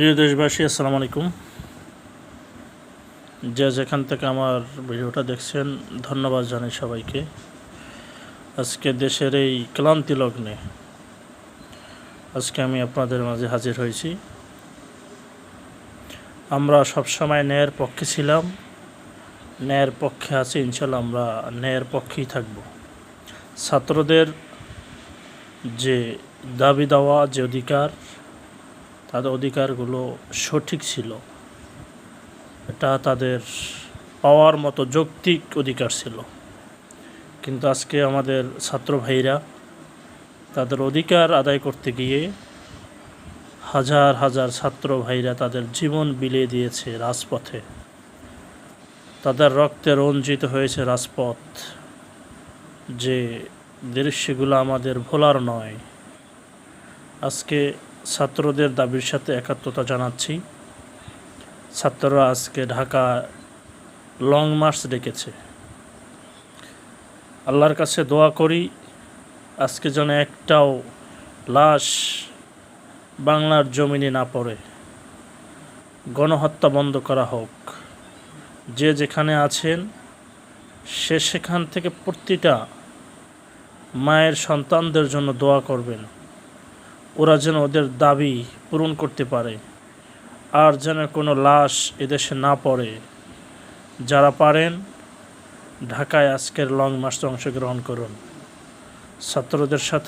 প্রিয় দেশবাসী, আসসালামু আলাইকুম। যে যেখান থেকে আমার ভিডিওটা দেখছেন, ধন্যবাদ জানাই সবাইকে। আজকে দেশের এই ক্লান্তি লগ্নে আজকে আমি আপনাদের মাঝে হাজির হয়েছি। আমরা সবসময় ন্যায়ের পক্ষে ছিলাম। ন্যায়ের পক্ষে আছি ইনশাল্লাহ আমরা ন্যায়ের পক্ষেই থাকব। ছাত্রদের যে দাবি দেওয়া যে অধিকার তাদের অধিকারগুলো সঠিক ছিল। এটা তাদের পাওয়ার মতো যৌক্তিক অধিকার ছিল। কিন্তু আজকে আমাদের ছাত্র ভাইরা তাদের অধিকার আদায় করতে গিয়ে হাজার হাজার ছাত্র ভাইরা তাদের জীবন বিলিয়ে দিয়েছে রাজপথে। তাদের রক্তে রঞ্জিত হয়েছে রাজপথ। যে দৃশ্যগুলো আমাদের ভোলার নয়। আজকে ছাত্রদের দাবির সাথে একাত্মতা জানাচ্ছি। ছাত্ররা আজকে ঢাকা লং মার্চ ডেকেছে। আল্লাহর কাছে দোয়া করি, আজকে যেন একটাও লাশ বাংলার জমিনে না পড়ে। গণহত্যা বন্ধ করা হোক। যে যেখানে আছেন, সে সেখান থেকে প্রতিটা মায়ের সন্তানদের জন্য দোয়া করবেন। ওরা যেন ওদের দাবি পূরণ করতে পারে। আর যেন কোনো লাশ এদেশে না পড়ে। যারা পারেন, ঢাকায় আজকের লং মার্চে অংশগ্রহণ করুন। ছাত্রদের সাথে